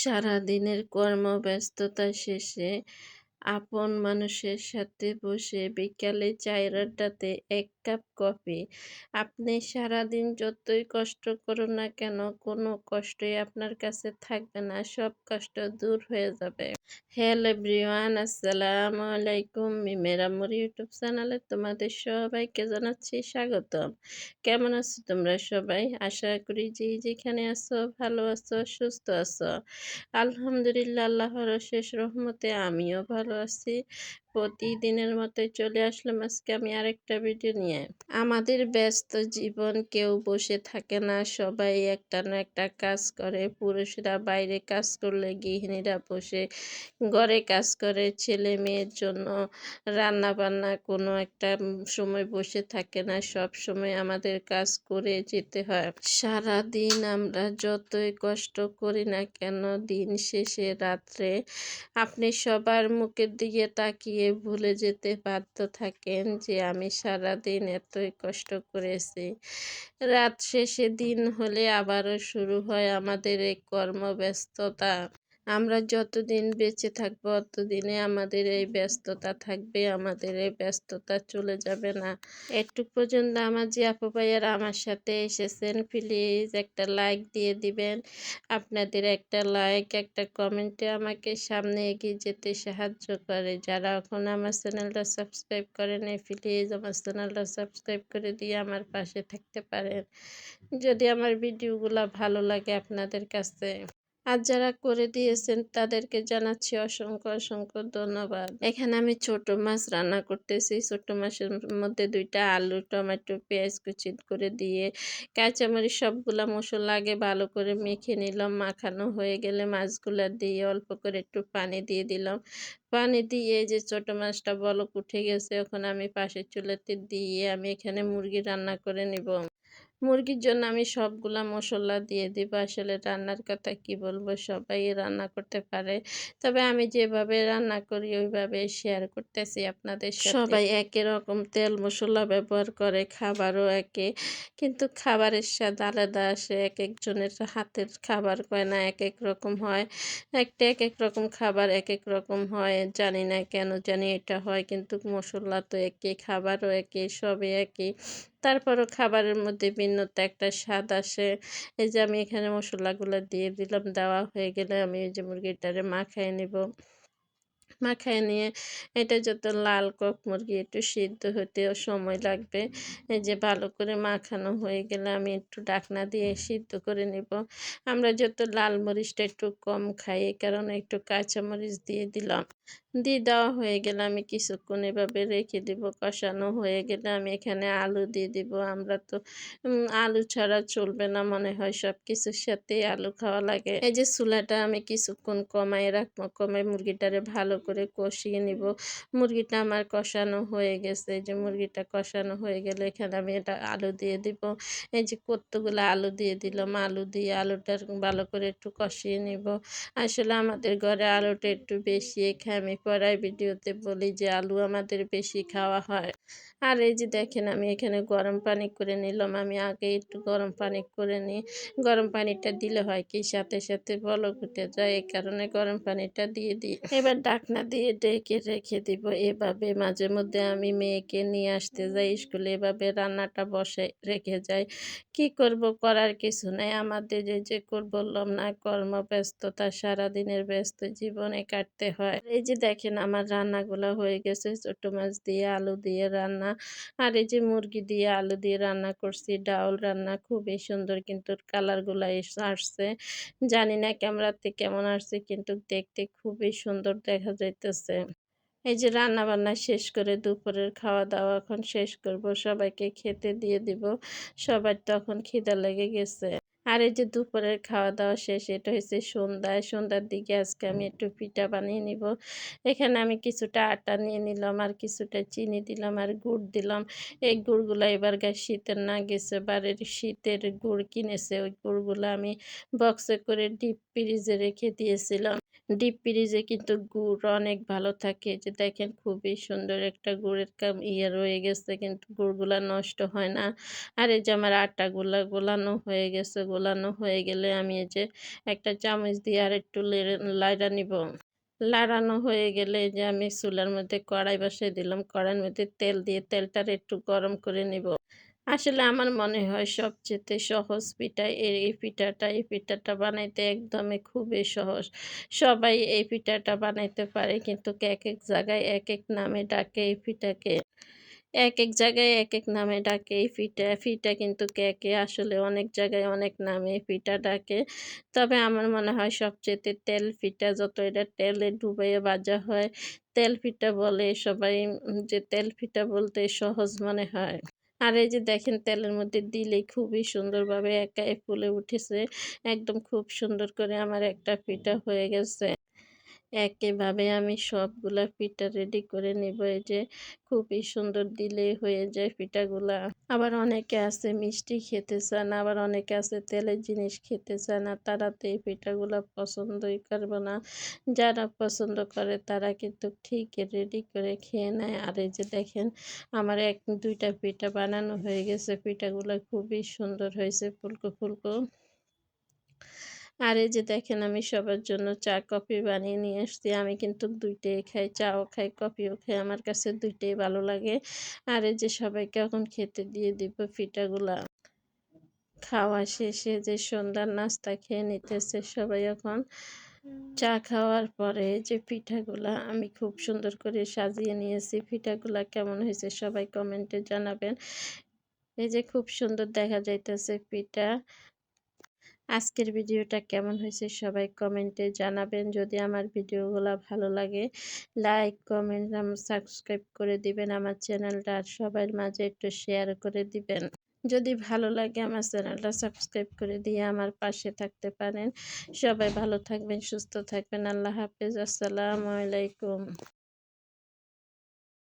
সারাদিনের কর্মব্যস্ততা শেষে আপন মানুষের সাথে বসে বিকালে চায়ের আড্ডাতে এক কাপ কফি আপনি সারাদিন যতই কষ্ট করুন না কেন, কোনো কষ্টই আপনার কাছে থাকবে না, সব কষ্ট দূর হয়ে যাবে। হ্যালো এভরিওয়ান আসসালামু আলাইকুম। মিমের আমর ইউটিউব চ্যানেলে তোমাদের সবাইকে জানাচ্ছি স্বাগতম। কেমন আছো তোমরা সবাই? আশা করি যে যেখানে আছো, ভালো আছো, সুস্থ আছো। আলহামদুলিল্লাহ, আল্লাহর শেষ রহমতে আমিও ভালো আছি। প্রতিদিনের মতোই চলে আসলাম আজকে আমি আরেকটা ভিডিও নিয়ে। আমাদের ব্যস্ত জীবন কেউ বসে থাকে না, সবাই একটা না একটা কাজ করে। পুরুষরা বাইরে কাজ করলে, গৃহিণীরা বসে ঘরে কাজ করে। ছেলে মেয়ের জন্য রান্না বান্না কোনো একটা সময় বসে থাকে না, সব সময় আমাদের কাজ করে যেতে হয়। সারা দিন আমরা যতই কষ্ট করি না কেন, দিন শেষে রাত্রে আপনি সবার মুখের দিকে তাকিয়ে গিয়ে ভুলে যেতে বাধ্য থাকেন যে আমি সারাদিন এতই কষ্ট করেছি। রাত শেষে দিন হলে আবারও শুরু হয় আমাদের এই কর্মব্যস্ততা। আমরা যতদিন বেঁচে থাকব ততদিনে আমাদের এই ব্যস্ততা থাকবে, আমাদের এই ব্যস্ততা চলে যাবে না। একটু পর্যন্ত আমার যে আপু ভাইয়ারা আমার সাথে এসেছেন প্লিজ একটা লাইক দিয়ে দিবেন। আপনাদের একটা লাইক একটা কমেন্টে আমাকে সামনে এগিয়ে যেতে সাহায্য করে। যারা এখন আমার চ্যানেলটা সাবস্ক্রাইব করেন প্লিজ আমার চ্যানেলটা সাবস্ক্রাইব করে দিয়ে আমার পাশে থাকতে পারেন। যদি আমার ভিডিওগুলো ভালো লাগে আপনাদের কাছে। আর যারা করে দিয়েছেন তাদেরকে জানাচ্ছি অসংখ্য অসংখ্য ধন্যবাদ। এখানে আমি ছোট মাছ রান্না করতেছি। ছোট মাছের মধ্যে দুইটা আলু, টমেটো, পেঁয়াজ কুচি করে দিয়ে কাঁচামরিচ সবগুলা মশলা আগে ভালো করে মেখে নিলাম। মাখানো হয়ে গেলে মাছগুলা দিয়ে অল্প করে একটু পানি দিয়ে দিলাম। পানি দিয়ে যে ছোট মাছটা বলক উঠে গেছে ওখানে আমি পাশের চুলাতে দিয়ে আমি এখানে মুরগি রান্না করে নিব। মুরগির জন্য আমি সবগুলা মশলা দিয়ে দিব। আসলে রান্নার কথা কি বলব? সবাই রান্না করতে পারে। তবে আমি যেভাবে রান্না করি, ওইভাবে শেয়ার করতেছি আপনাদের সবাই একই রকম তেল মশলা ব্যবহার করে, খাবারও একে কিন্তু খাবারের স্বাদ আলাদা আসে। এক একজনের হাতের খাবার কয় না, এক এক রকম হয়। একটা এক এক রকম খাবার এক এক রকম হয়। জানি না কেন জানি এটা হয়, কিন্তু মশলা তো একই, খাবারও একই, সবই একই। তারপরও খাবারের মধ্যে ভিন্নতা একটা স্বাদ আসে। এই যে আমি এখানে মশলাগুলো দিয়ে দিলাম, দেওয়া হয়ে গেলে আমি এই যে মুরগিটারে মাখায় নিব। মাখায় নিয়ে এটা যত লাল কক মুরগি একটু সিদ্ধ হতে সময় লাগবে। এই যে ভালো করে মাখানো হয়ে গেলে আমি একটু ডাকনা দিয়ে সিদ্ধ করে নিব। আমরা যত লাল মরিচটা একটু কম খাই কারণে একটু কাঁচা মরিচ দিয়ে দিলাম। দিয়ে দেওয়া হয়ে গেলে আমি কিছুক্ষণ এভাবে রেখে দিব, কষানো হয়ে গেলে আমি এখানে আলু দিয়ে দিব। আমরা তো আলু ছাড়া চলবে না মনে হয় সব কিছুর সাথে আলু খাওয়া লাগে। এই যে চুলাটা আমি কিছুক্ষণ কমাই রাখব কমাই মুরগিটারে ভালো করে কষিয়ে নিব। মুরগিটা আমার কষানো হয়ে গেছে, এই যে মুরগিটা কষানো হয়ে গেলে এখানে আমি এটা আলু দিয়ে দিব। এই যে কতগুলো আলু দিয়ে দিলাম, আলু দিয়ে আলুটা ভালো করে একটু কষিয়ে নিব। আসলে আমাদের ঘরে আলুটা একটু বেশি খাই আমি পরের ভিডিওতে বলি যে আলু আমাদের বেশি খাওয়া হয়। আর এই যে দেখেন, আমি এখানে গরম পানি করে নিলাম। আমি আগে একটু গরম পানি করে নিই। গরম পানিটা দিলে হয় কি, সাথে সাথে বলক উঠে যায়। এই কারণে গরম পানিটা দিয়ে দিই। এবার ডাকনা দিয়ে ডেকে রেখে দিব। এভাবে মাঝে মধ্যে আমি মেয়েকে নিয়ে আসতে যাই স্কুলে। এভাবে রান্নাটা বসে রেখে যাই। কি করব করার কিছু নাই। আমাদের যে যে বললাম না কর্ম কর্মব্যস্ততা, সারাদিনের ব্যস্ত জীবনে কাটতে হয়। এই যে দেখেন, আমার রান্নাগুলো হয়ে গেছে। ছোট মাছ দিয়ে, আলু দিয়ে রান্না। আর এই যে মুরগি দিয়ে, আলু দিয়ে রান্না করছি, ডাউল রান্না খুবই সুন্দর কিন্তু কালারগুলো আসছে। জানি না ক্যামেরাতে কেমন আসছে কিন্তু দেখতে খুবই সুন্দর দেখা যাইতেছে। এই যে রান্না বান্না শেষ করে দুপুরের খাওয়া দাওয়া এখন শেষ করব, সবাইকে খেতে দিয়ে দিব, সবার তখন খিদা লেগে গেছে। আর এই যে দুপুরের খাওয়া দাওয়া শেষ, এটা হয়েছে সন্ধ্যায় সন্ধ্যার দিকে আজকে আমি একটু পিঠা বানিয়ে নিব। এখানে আমি কিছুটা আটা নিয়ে নিলাম, আর কিছুটা চিনি দিলাম, আর গুড় দিলাম। এই গুড়গুলো এবার গায়ে শীতের না গেছে, বাড়ির শীতের গুড় কিনেছে। ওই গুড়গুলো আমি বক্সে করে ডিপ ফ্রিজে রেখে দিয়েছিলাম। ডিপ ফ্রিজে কিন্তু গুড় অনেক ভালো থাকে। যে দেখেন খুবই সুন্দর একটা গুড়ের কাম ইয়ে রয়ে গেছে, কিন্তু গুড়গুলা নষ্ট হয় না। আর এই যে আমার আটাগুলা গোলানো হয়ে গেছে, গোলানো হয়ে গেলে আমি এই যে একটা চামচ দিয়ে আর একটু লাইড়া নিব। লাড়ানো হয়ে গেলে যে আমি চুলার মধ্যে কড়াই বসিয়ে দিলাম। কড়াইয়ের মধ্যে তেল দিয়ে তেলটার একটু গরম করে নিব। আসলে আমার মনে হয় সবচেয়ে সহজ পিঠা, এর এই পিঠাটা এই পিঠাটা বানাইতে একদমই খুবই সহজ। সবাই এই পিঠাটা বানাইতে পারে কিন্তু এক এক জায়গায় এক এক নামে ডাকে এই পিঠাকে। এক এক জায়গায় এক এক নামে ডাকে এই পিঠা। পিঠা কিন্তু কেকে আসলে অনেক জায়গায় অনেক নামে পিঠা ডাকে। তবে আমার মনে হয় সবচেয়ে তেল পিঠা, যত এটা তেলে ডুবাইয়ে ভাজা হয়, তেল পিঠা বলে সবাই, যে তেল পিঠা বলতে সহজ মনে হয়। আর এই যে দেখেন তেলের মধ্যে দিলে খুবই সুন্দরভাবে একাই ফুলে উঠেছে। একদম খুব সুন্দর করে আমার একটা পিঠা হয়ে গেছে। একইভাবে আমি সবগুলা পিঠা রেডি করে নিব। এই যে খুবই সুন্দর দিলে হয়ে যায় পিঠাগুলা আবার অনেকে আছে মিষ্টি খেতে চান আবার অনেকে আছে তেলের জিনিস খেতে চায় না, তারা তো এই পিঠাগুলা পছন্দই করবে না। যারা পছন্দ করে তারা কিন্তু ঠিক রেডি করে খেয়ে নেয়। আর এই যে দেখেন, আমার এক দুইটা পিঠা বানানো হয়ে গেছে। পিঠাগুলো খুবই সুন্দর হয়েছে, ফুলকো ফুলকো। আর এই যে দেখেন আমি সবার জন্য চা, কফি বানিয়ে নিয়ে এসছি আমি কিন্তু দুইটাই খাই, চাও খাই, কফিও খাই। আমার কাছে দুইটাই ভালো লাগে। আর এই যে সবাইকে এখন খেতে দিয়ে দিব পিঠাগুলা। খাওয়া শেষে যে সন্ধ্যার নাস্তা খেয়ে নিতেছে সবাই এখন। চা খাওয়ার পরে যে পিঠাগুলা আমি খুব সুন্দর করে সাজিয়ে নিয়েছি। পিঠাগুলা কেমন হয়েছে সবাই কমেন্টে জানাবেন। এই যে খুব সুন্দর দেখা যাইতেছে পিঠা। আজকের ভিডিওটা কেমন হয়েছে সবাই কমেন্টে জানাবেন। যদি আমার ভিডিওগুলো ভালো লাগে লাইক কমেন্ট সাবস্ক্রাইব করে দিবেন আমার চ্যানেলটা আর সবার মাঝে একটু শেয়ার করে দিবেন। যদি ভালো লাগে আমার চ্যানেলটা সাবস্ক্রাইব করে দিয়ে আমার পাশে থাকতে পারেন। সবাই ভালো থাকবেন, সুস্থ থাকবেন। আল্লাহ হাফেজ। আসসালামু আলাইকুম।